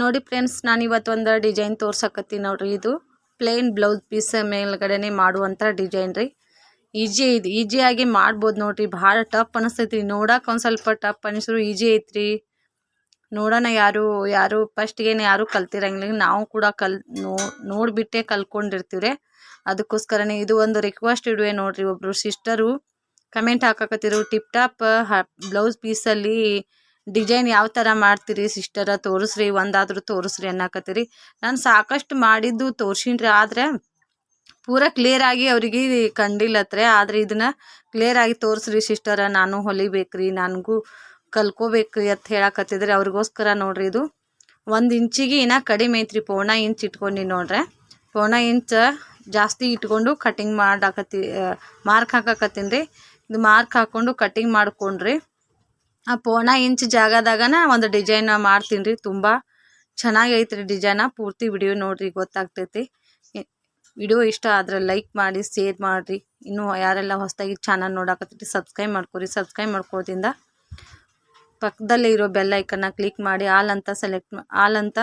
ನೋಡಿ ಫ್ರೆಂಡ್ಸ್ ನಾನು ಇವತ್ತು ಒಂದು ಡಿಸೈನ್ ತೋರ್ಸಕತ್ತೀನಿ ನೋಡ್ರಿ. ಇದು ಪ್ಲೇನ್ ಬ್ಲೌಸ್ ಪೀಸ್ ಮೇಲ್ಗಡೆನೆ ಮಾಡುವಂಥ ಡಿಸೈನ್ ರೀ. ಈಜಿ ಇದು ಈಜಿಯಾಗಿ ಮಾಡ್ಬೋದು ನೋಡ್ರಿ. ಭಾಳ ಟಫ್ ಅನಿಸ್ತೈತಿ ನೋಡಕ್ಕೆ ಒಂದು ಸ್ವಲ್ಪ ಟಫ್ ಅನಿಸಿದ್ರು ಈಜಿ ಐತ್ರಿ. ನೋಡೋಣ ಯಾರು ಯಾರು ಫಸ್ಟ್ಗೇನು ಯಾರು ಕಲ್ತಿರಂಗಿಲ್ಲ. ನಾವು ಕೂಡ ಕಲ್, ನೋ, ನೋಡಿಬಿಟ್ಟೆ ಕಲ್ತ್ಕೊಂಡಿರ್ತೀವ್ರಿ ಅದಕ್ಕೋಸ್ಕರನೇ ಇದು ಒಂದು ರಿಕ್ವೆಸ್ಟ್ ಇಡುವೆ ನೋಡ್ರಿ ಒಬ್ಬರು ಸಿಸ್ಟರು ಕಮೆಂಟ್ ಹಾಕಕತ್ತಿರು ಟಿಪ್ ಟಾಪ್ ಬ್ಲೌಸ್ ಪೀಸಲ್ಲಿ ಡಿಸೈನ್ ಯಾವ ಥರ ಮಾಡ್ತೀರಿ ಸಿಸ್ಟರ ತೋರಿಸ್ರಿ, ಒಂದಾದರೂ ತೋರಿಸ್ರಿ ಅನ್ನಕತ್ತೀರಿ. ನಾನು ಸಾಕಷ್ಟು ಮಾಡಿದ್ದು ತೋರ್ಸಿನ್ರಿ, ಆದರೆ ಪೂರ ಕ್ಲಿಯರ್ ಆಗಿ ಅವರಿಗೆ ಕಂಡಿಲ್ಲತ್ರೆ ಆದರೆ ಇದನ್ನ ಕ್ಲಿಯರ್ ಆಗಿ ತೋರಿಸ್ರಿ ಸಿಸ್ಟರ ನಾನು ಹೊಲಿಬೇಕ್ರಿ, ನನಗೂ ಕಲ್ಕೋಬೇಕ್ರಿ ಅಂತ ಹೇಳಕತ್ತಿದ್ರಿ. ಅವ್ರಿಗೋಸ್ಕರ ನೋಡ್ರಿ ಇದು. ಒಂದು ಇಂಚಿಗೆ ಇನ್ನ ಕಡಿಮೆ ಐತ್ರಿ, ಪೋಣ ಇಂಚ್ ಇಟ್ಕೊಂಡು ನೋಡ್ರೆ. ಪೋಣ ಇಂಚ್ ಜಾಸ್ತಿ ಇಟ್ಕೊಂಡು ಕಟಿಂಗ್ ಮಾಡಾಕತ್ತಿ ಮಾರ್ಕ್ ಹಾಕಕತ್ತೀನಿ ರೀ ಇದು ಮಾರ್ಕ್ ಹಾಕ್ಕೊಂಡು ಕಟಿಂಗ್ ಮಾಡ್ಕೊಂಡ್ರಿ. ಆ ಪೋಣ ಇಂಚ್ ಜಾಗದಾಗನ ಒಂದು ಡಿಸೈನ್ ಮಾಡ್ತೀನಿ ರೀ ತುಂಬ ಚೆನ್ನಾಗಿ ಐತ್ರಿ ಡಿಸೈನ, ಪೂರ್ತಿ ವಿಡಿಯೋ ನೋಡ್ರಿ ಗೊತ್ತಾಗ್ತೈತಿ. ವಿಡಿಯೋ ಇಷ್ಟ ಆದ್ರೆ ಲೈಕ್ ಮಾಡಿ, ಶೇರ್ ಮಾಡಿರಿ. ಇನ್ನೂ ಯಾರೆಲ್ಲ ಹೊಸದಾಗಿ ಚಾನಲ್ ನೋಡಾಕತ್ತೈತಿ ಸಬ್ಸ್ಕ್ರೈಬ್ ಮಾಡ್ಕೊರಿ. ಸಬ್ಸ್ಕ್ರೈಬ್ ಮಾಡ್ಕೊಳ್ತಿಂದ ಪಕ್ಕದಲ್ಲೇ ಇರೋ ಬೆಲ್ ಐಕನ್ನ ಕ್ಲಿಕ್ ಮಾಡಿ, ಆಲ್ ಅಂತ ಸೆಲೆಕ್ಟ್ ಆಲ್ ಅಂತ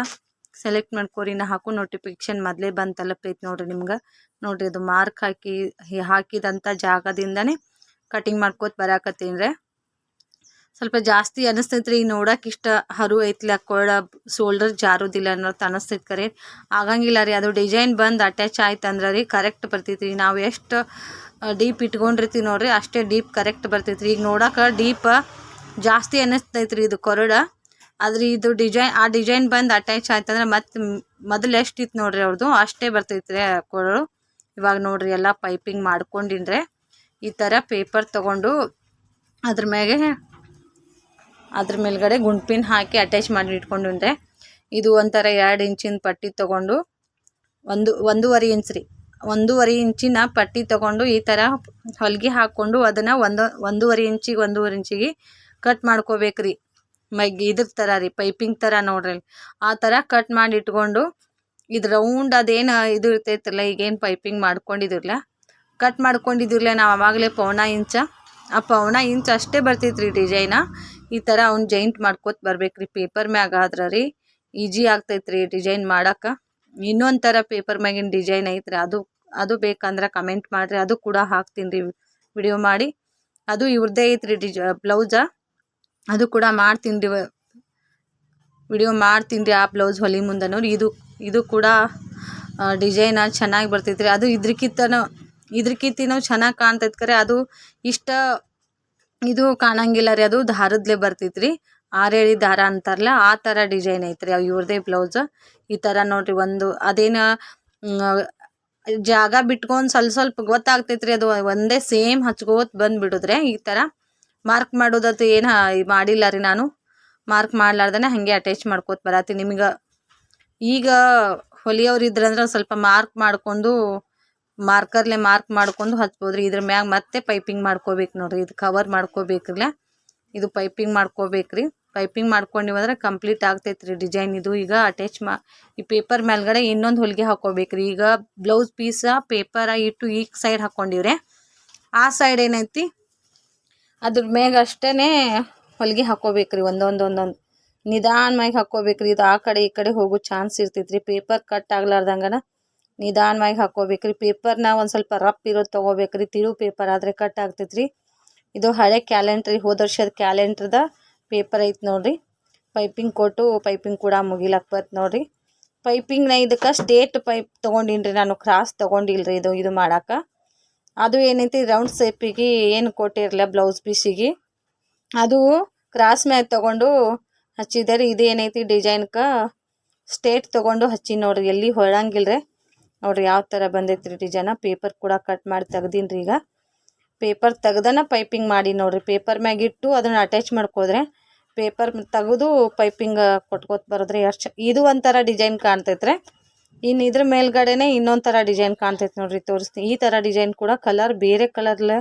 ಸೆಲೆಕ್ಟ್ ಮಾಡ್ಕೊರಿ. ನಾ ಹಾಕೋ ನೋಟಿಫಿಕೇಶನ್ ಮೊದಲೇ ಬಂದು ತಲುಪೈತಿ ನೋಡ್ರಿ ನಿಮ್ಗೆ. ನೋಡ್ರಿ ಅದು ಮಾರ್ಕ್ ಹಾಕಿ ಹಾಕಿದಂಥ ಜಾಗದಿಂದನೇ ಕಟಿಂಗ್ ಮಾಡ್ಕೋತ ಬರಾಕತ್ತೀನಿ ಸ್ವಲ್ಪ ಜಾಸ್ತಿ ಅನಿಸ್ತೈತ್ರಿ ಈಗ ನೋಡಕ್ಕೆ ಇಷ್ಟ ಹರು ಐತ್ಲ ಕೊಡ ಶೋಲ್ಡರ್ ಜಾರೋದಿಲ್ಲ ಅನ್ನೋದು ಅನಿಸ್ತೈತೆ ಕರೆ. ಆಗಂಗಿಲ್ಲ ರೀ, ಅದು ಡಿಸೈನ್ ಬಂದು ಅಟ್ಯಾಚ್ ಆಯ್ತು ಅಂದ್ರೆ ರೀ ಕರೆಕ್ಟ್ ಬರ್ತೈತ್ರಿ. ನಾವು ಎಷ್ಟು ಡೀಪ್ ಇಟ್ಕೊಂಡಿರ್ತೀವಿ ನೋಡ್ರಿ, ಅಷ್ಟೇ ಡೀಪ್ ಕರೆಕ್ಟ್ ಬರ್ತೈತ್ರಿ. ಈಗ ನೋಡೋಕೆ ಡೀಪ್ ಜಾಸ್ತಿ ಅನ್ನಿಸ್ತೈತ್ರಿ ಇದು ಕೊರಡ. ಆದ್ರೆ ಇದು ಡಿಸೈನ್ ಆ ಡಿಸೈನ್ ಬಂದು ಅಟ್ಯಾಚ್ ಆಯ್ತಂದ್ರೆ ಮತ್ತೆ ಮೊದಲು ಎಷ್ಟು ಇತ್ತು ನೋಡ್ರಿ ಅವ್ರದ್ದು ಅಷ್ಟೇ ಬರ್ತೈತ್ರಿ ಕೊರಳು ಇವಾಗ ನೋಡ್ರಿ ಎಲ್ಲ ಪೈಪಿಂಗ್ ಮಾಡ್ಕೊಂಡಿನ್ರೆ. ಈ ಥರ ಪೇಪರ್ ತೊಗೊಂಡು ಅದ್ರ ಮ್ಯಾಗೆ ಅದ್ರ ಮೇಲ್ಗಡೆ ಗುಂಡ್ಪಿನ್ ಹಾಕಿ ಅಟ್ಯಾಚ್ ಮಾಡಿ ಇಟ್ಕೊಂಡಿನ್ರೆ ಇದು ಒಂಥರ ಎರಡು ಇಂಚಿನ ಪಟ್ಟಿ ತೊಗೊಂಡು ಒಂದು, ಒಂದೂವರೆ ಇಂಚ್ ರೀ. ಒಂದೂವರೆ ಇಂಚಿನ ಪಟ್ಟಿ ತೊಗೊಂಡು ಈ ಥರ ಹೊಲಿಗೆ ಹಾಕ್ಕೊಂಡು ಅದನ್ನು ಒಂದು, ಒಂದೂವರೆ ಇಂಚಿಗೆ ಒಂದೂವರೆ ಇಂಚಿಗೆ ಕಟ್ ಮಾಡ್ಕೋಬೇಕು ರೀ. ಮೈ ಇದ್ರ ಥರ ರೀ, ಪೈಪಿಂಗ್ ಥರ ನೋಡ್ರಿ. ಆ ಥರ ಕಟ್ ಮಾಡಿ ಇಟ್ಕೊಂಡು ಇದು ರೌಂಡ್ ಅದೇನು ಇದು ಇರ್ತೈತಲ್ಲ, ಈಗೇನು ಪೈಪಿಂಗ್ ಮಾಡ್ಕೊಂಡಿದಿರಲ್ಲ ಕಟ್ ಮಾಡ್ಕೊಂಡಿದ್ದಿರಲ್ಲ ನಾವು ಆವಾಗಲೇ ಪೌನ ಇಂಚ. ಆ ಪೌನ ಇಂಚ್ ಅಷ್ಟೇ ಬರ್ತೈತ್ರಿ ಡಿಸೈನ ಈ ಥರ ಅವ್ನು ಜೈಂಟ್ ಮಾಡ್ಕೋತ ಬರ್ಬೇಕ್ರಿ ಪೇಪರ್ ಮ್ಯಾಗ ಆದ್ರೆ ರೀ ಈಜಿ ಆಗ್ತೈತ್ರಿ ಡಿಸೈನ್ ಮಾಡಕ್ಕೆ ಇನ್ನೊಂದು ಥರ ಪೇಪರ್ ಮ್ಯಾಗಿನ ಡಿಸೈನ್ ಐತ್ರಿ. ಅದು ಅದು ಬೇಕಂದ್ರೆ ಕಮೆಂಟ್ ಮಾಡಿರಿ. ಅದು ಕೂಡ ಹಾಕ್ತೀನಿ ರೀ ವಿಡಿಯೋ ಮಾಡಿ. ಅದು ಇವ್ರದ್ದೇ ಐತ್ರಿ ಡಿಜ ಬ್ಲೌಸ ಅದು ಕೂಡ ಮಾಡ್ತೀನಿ ರೀ. ವಿಡಿಯೋ ಮಾಡ್ತೀನಿ ರೀ ಆ ಬ್ಲೌಸ್ ಹೊಲಿ ಮುಂದನೂ ಇದು ಇದು ಕೂಡ ಡಿಸೈನ ಚೆನ್ನಾಗಿ ಬರ್ತೈತ್ರಿ. ಅದು ಇದ್ರಕ್ಕಿಂತನೂ ಇದ್ರಕ್ಕಿಂತ ಚೆನ್ನಾಗಿ ಕಾಣ್ತೈತೆ ಕರೆ. ಅದು ಇಷ್ಟ ಇದು ಕಾಣಂಗಿಲ್ಲ ರೀ, ಅದು ದಾರದ್ಲೆ ಬರ್ತೈತ್ರಿ. ಆರೇಳಿ ದಾರ ಅಂತಾರಲ್ಲ, ಆ ಥರ ಡಿಸೈನ್ ಐತ್ರಿ ಇವ್ರದೇ ಬ್ಲೌಸ್. ಈ ಥರ ನೋಡ್ರಿ, ಒಂದು ಅದೇನು ಜಾಗ ಬಿಟ್ಕೊಂಡು ಸ್ವಲ್ಪ ಸ್ವಲ್ಪ ಗೊತ್ತಾಗ್ತೈತ್ರಿ, ಅದು ಒಂದೇ ಸೇಮ್ ಹಚ್ಕೋತ ಬಂದುಬಿಡುದ್ರೆ ಈ ಥರ ಮಾರ್ಕ್ ಮಾಡೋದತ್ತು ಏನು ಮಾಡಿಲ್ಲ ರೀ ನಾನು. ಮಾರ್ಕ್ ಮಾಡ್ಲಾರ್ದೇ ಹಾಗೆ ಅಟ್ಯಾಚ್ ಮಾಡ್ಕೋತ ಬರತ್ತೀನಿ ನಿಮ್ಗೆ. ಈಗ ಹೊಲಿಯೋರು ಇದ್ರಂದ್ರೆ ಸ್ವಲ್ಪ ಮಾರ್ಕ್ ಮಾಡ್ಕೊಂಡು ಮಾರ್ಕರ್ಲೆ ಮಾರ್ಕ್ ಮಾಡ್ಕೊಂಡು ಹಚ್ಬೋದು ರೀ ಇದ್ರ ಮ್ಯಾಗ ಮತ್ತೆ ಪೈಪಿಂಗ್ ಮಾಡ್ಕೋಬೇಕು ನೋಡ್ರಿ. ಇದು ಕವರ್ ಮಾಡ್ಕೋಬೇಕ್ರಲ್ಲ ಇದು ಪೈಪಿಂಗ್ ಮಾಡ್ಕೋಬೇಕ್ರಿ. ಪೈಪಿಂಗ್ ಮಾಡ್ಕೊಂಡಿವಂದ್ರೆ ಕಂಪ್ಲೀಟ್ ಆಗ್ತೈತ್ರಿ ಡಿಸೈನ್ ಇದು. ಈಗ ಅಟ್ಯಾಚ್ ಮಾ, ಈ ಪೇಪರ್ ಮೇಲ್ಗಡೆ ಇನ್ನೊಂದು ಹೊಲಿಗೆ ಹಾಕೋಬೇಕ್ರಿ. ಈಗ ಬ್ಲೌಸ್ ಪೀಸ ಪೇಪರ ಇಟ್ಟು ಈ ಸೈಡ್ ಹಾಕ್ಕೊಂಡಿವ್ರೆ ಆ ಸೈಡ್ ಏನೈತಿ? ಅದ್ರ ಮ್ಯಾಗ ಅಷ್ಟೇ ಹೊಲಿಗೆ ಹಾಕೋಬೇಕ್ರಿ. ಒಂದೊಂದು ಒಂದೊಂದು ನಿಧಾನವಾಗಿ ಹಾಕೋಬೇಕ್ರಿ. ಇದು ಆ ಕಡೆ ಈ ಕಡೆ ಹೋಗೋ ಚಾನ್ಸ್ ಇರ್ತೈತ್ರಿ. ಪೇಪರ್ ಕಟ್ ಆಗ್ಲಾರ್ದಂಗನ ನಿಧಾನವಾಗಿ ಹಾಕ್ಕೋಬೇಕ್ರಿ ಪೇಪರ್ನ ಒಂದು ಸ್ವಲ್ಪ ರಪ್ ಇರೋದು ತೊಗೋಬೇಕ್ರಿ. ತಿಳು ಪೇಪರ್ ಆದರೆ ಕಟ್ ಆಗ್ತೈತ್ರಿ. ಇದು ಹಳೆ ಕ್ಯಾಲೆಂಡ್ರಿ ಹೋದ ವರ್ಷದ ಕ್ಯಾಲೆಂಡ್ರದ ಪೇಪರ್ ಐತೆ ನೋಡಿರಿ. ಪೈಪಿಂಗ್ ಕೊಟ್ಟು ಪೈಪಿಂಗ್ ಕೂಡ ಮುಗಿಲಕ್ಕೆ ಬರ್ತ್ ನೋಡಿರಿ. ಪೈಪಿಂಗ್ನ ಇದಕ್ಕೆ ಸ್ಟೇಟ್ ಪೈಪ್ ತೊಗೊಂಡಿನ್ರಿ. ನಾನು ಕ್ರಾಸ್ ತೊಗೊಂಡಿಲ್ರಿ ಇದು ಇದು ಮಾಡಕ್ಕೆ ಅದು ಏನೈತಿ ರೌಂಡ್ ಸೇಪಿಗೆ ಏನು ಕೊಟ್ಟಿರಲಿಲ್ಲ ಬ್ಲೌಸ್ ಪೀಸಿಗೆ ಅದು ಕ್ರಾಸ್ ಮ್ಯಾಗ ತೊಗೊಂಡು ಹಚ್ಚಿದ್ದಾರೆ ಇದು ಏನೈತಿ ಡಿಸೈನ್ಗೆ ಸ್ಟೇಟ್ ತೊಗೊಂಡು ಹಚ್ಚಿ ನೋಡ್ರಿ. ಎಲ್ಲಿ ಹೊಳಂಗಿಲ್ರಿ. ನೋಡ್ರಿ ಯಾವ ಥರ ಬಂದೈತ್ರಿ ರೀ ಡಿಸೈನ ಪೇಪರ್ ಕೂಡ ಕಟ್ ಮಾಡಿ ತೆಗ್ದೀನಿ ರೀ ಈಗ. ಪೇಪರ್ ತೆಗ್ದನ ಪೈಪಿಂಗ್ ಮಾಡಿ ನೋಡ್ರಿ. ಪೇಪರ್ ಮ್ಯಾಗಿಟ್ಟು ಅದನ್ನು ಅಟ್ಯಾಚ್ ಮಾಡ್ಕೋದ್ರೆ ಪೇಪರ್ ತೆಗೆದು ಪೈಪಿಂಗ್ ಕೊಟ್ಕೋತ ಬರೋದ್ರಿ ಎಷ್ಟು ಇದು ಒಂಥರ ಡಿಸೈನ್ ಕಾಣ್ತೈತ್ರೆ. ಇನ್ನು ಇದ್ರ ಮೇಲ್ಗಡೆನೆ ಇನ್ನೊಂದು ಥರ ಡಿಸೈನ್ ಕಾಣ್ತೈತೆ ನೋಡ್ರಿ ತೋರಿಸ್ತೀನಿ. ಈ ಥರ ಡಿಸೈನ್ ಕೂಡ ಕಲರ್ ಬೇರೆ ಕಲರ್ಲೆ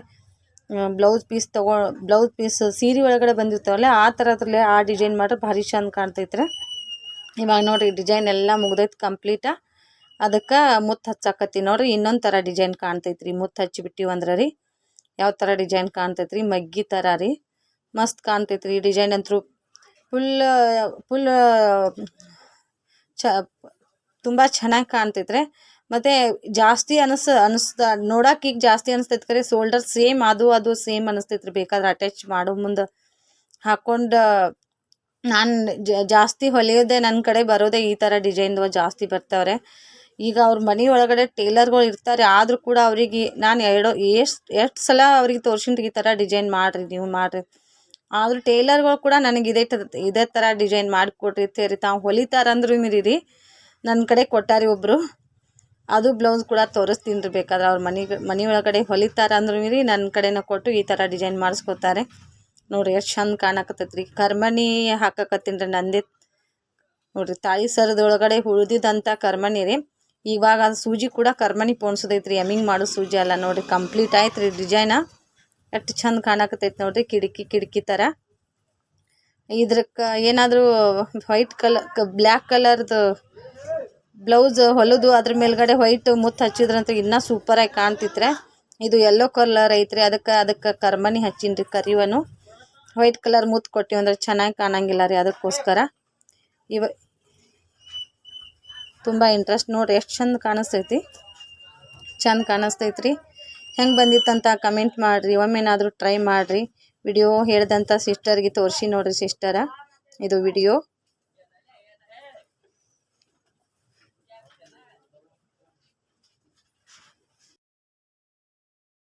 ಬ್ಲೌಸ್ ಪೀಸ್ ತೊಗೊ ಬ್ಲೌಸ್ ಪೀಸ್ ಸೀರೆ ಒಳಗಡೆ ಬಂದಿರ್ತಾವಲ್ಲ ಆ ಥರದ್ರಲ್ಲೇ ಆ ಡಿಸೈನ್ ಮಾಡ್ರೆ ಭಾರಿ ಚಂದ ಕಾಣ್ತೈತ್ರಿ. ಇವಾಗ ನೋಡ್ರಿ ಡಿಸೈನ್ ಎಲ್ಲ ಮುಗ್ದೈತೆ ಕಂಪ್ಲೀಟ ಅದಕ್ಕೆ ಮುತ್ತು ಹಚ್ಚಾಕತ್ತಿ ನೋಡ್ರಿ, ಇನ್ನೊಂದು ಥರ ಡಿಸೈನ್ ಕಾಣ್ತೈತ್ರಿ. ಮುತ್ತು ಹಚ್ಚಿಬಿಟ್ಟಿವಿ ಅಂದ್ರೆ ರೀ, ಯಾವ ಥರ ಡಿಸೈನ್ ಕಾಣ್ತೈತ್ರಿ? ಮಗ್ಗಿ ಥರ ರೀ, ಮಸ್ತ್ ಕಾಣ್ತೈತ್ರಿ ಡಿಸೈನ್ ಅಂತೂ. ಫುಲ್ ಫುಲ್ ಚ, ತುಂಬ ಚೆನ್ನಾಗಿ ಕಾಣ್ತೈತ್ರಿ. ಮತ್ತು ಜಾಸ್ತಿ ಅನಿಸ್ ಅನಿಸ್ದ ನೋಡಕ್ಕೆ ಈಗ ಜಾಸ್ತಿ ಅನಿಸ್ತೈತೆ ಕರೆ ಶೋಲ್ಡರ್ ಸೇಮ್ ಅದು ಅದು ಸೇಮ್ ಅನಿಸ್ತೈತ್ರಿ. ಬೇಕಾದ್ರೆ ಅಟ್ಯಾಚ್ ಮಾಡೋ ಮುಂದೆ ಹಾಕ್ಕೊಂಡು ನಾನು ಜಾಸ್ತಿ ಹೊಲಿಯೋದೆ ನನ್ನ ಕಡೆ ಬರೋದೇ ಈ ಥರ ಡಿಸೈನ್ದು ಜಾಸ್ತಿ ಬರ್ತಾವ್ರೆ. ಈಗ ಅವ್ರ ಮನೆ ಒಳಗಡೆ ಟೇಲರ್ಗಳು ಇರ್ತಾರೆ, ಆದರೂ ಕೂಡ ಅವರಿಗೆ ನಾನು ಎರಡು ಎಷ್ಟು ಎಷ್ಟು ಸಲ ಅವ್ರಿಗೆ ತೋರ್ಸಿನ್ರಿ ಈ ಥರ ಡಿಸೈನ್ ಮಾಡಿರಿ, ನೀವು ಮಾಡಿರಿ. ಆದರೂ ಟೇಲರ್ಗಳು ಕೂಡ ನನಗೆ ಇದೇ ಇದೇ ಥರ ಡಿಸೈನ್ ಮಾಡಿಕೊಡ್ರಿ, ತೇರಿ, ತಾವು ಹೊಲಿತಾರಂದ್ರೂ ಮಿರಿರಿ. ನನ್ನ ಕಡೆ ಕೊಟ್ಟಾರಿ ಒಬ್ಬರು ಅದು ಬ್ಲೌಸ್ ಕೂಡ ತೋರಿಸ್ತೀನಿ ಬೇಕಾದ್ರೆ ಅವ್ರ ಮನೆಗೆ ಮನೆ ಒಳಗಡೆ ಹೊಲಿತಾರ ಅಂದ್ರು ಮಿರಿ ನನ್ನ ಕಡೆನ ಕೊಟ್ಟು ಈ ಥರ ಡಿಸೈನ್ ಮಾಡಿಸ್ಕೊತಾರೆ. ನೋಡಿರಿ ಎಷ್ಟು ಚಂದ ಕಾಣಕತ್ತೈತೆ ರೀ ಕರ್ಮಣಿ ಹಾಕಕತ್ತೀನಿ ರೀ ನಂದೇ. ನೋಡಿರಿ ತಾಳಿ ಸರದೊಳಗಡೆ ಉಳ್ದಿದ್ದಂಥ ಕರ್ಮಣಿ ರೀ. ಇವಾಗ ಅದು ಸೂಜಿ ಕೂಡ ಕರ್ಮನಿ ಪೋಣಿಸೋದೈತ್ರಿ. ಎಮ್ಮಿಂಗ್ ಮಾಡೋ ಸೂಜಿ ಅಲ್ಲ ನೋಡಿರಿ. ಕಂಪ್ಲೀಟ್ ಆಯ್ತು ರೀ ಡಿಸೈನ ಎಷ್ಟು ಚಂದ ಕಾಣಕತ್ತೈತೆ ನೋಡಿರಿ. ಕಿಟಕಿ ಕಿಟಕಿ ಥರ ಇದ್ರಕ್ಕೆ ಏನಾದರೂ ವೈಟ್ ಕಲರ್ ಬ್ಲ್ಯಾಕ್ ಕಲರ್ದು ಬ್ಲೌಸ್ ಹೊಲದು, ಅದ್ರ ಮೇಲ್ಗಡೆ ವೈಟ್ ಮುತ್ತು ಹಚ್ಚಿದ್ರಂತ ಇನ್ನೂ ಸೂಪರಾಗಿ ಕಾಣ್ತಿತ್ರೆ. ಇದು ಯೆಲ್ಲೋ ಕಲರ್ ಐತ್ರಿ. ಅದಕ್ಕೆ ಅದಕ್ಕೆ ಕರ್ಮನಿ ಹಚ್ಚೀನಿ ರೀ ಕರಿವನು. ವೈಟ್ ಕಲರ್ ಮುತ್ತು ಕೊಟ್ಟಿವಂದ್ರೆ ಚೆನ್ನಾಗಿ ಕಾಣಂಗಿಲ್ಲ ರೀ ಅದಕ್ಕೋಸ್ಕರ. ಇವ ತುಂಬ ಇಂಟ್ರೆಸ್ಟ್ ನೋಡ್ರಿ, ಎಷ್ಟು ಚಂದ ಕಾಣಿಸ್ತೈತಿ. ಚಂದ ಕಾಣಿಸ್ತೈತ್ರಿ. ಹೆಂಗೆ ಬಂದಿತ್ತಂತ ಕಮೆಂಟ್ ಮಾಡಿರಿ, ಒಮ್ಮೆನಾದರೂ ಟ್ರೈ ಮಾಡಿರಿ. ವಿಡಿಯೋ ಹೇಳಿದಂಥ ಸಿಸ್ಟರ್ಗೆ ತೋರಿಸಿ ನೋಡಿರಿ ಸಿಸ್ಟರ ಇದು ವಿಡಿಯೋ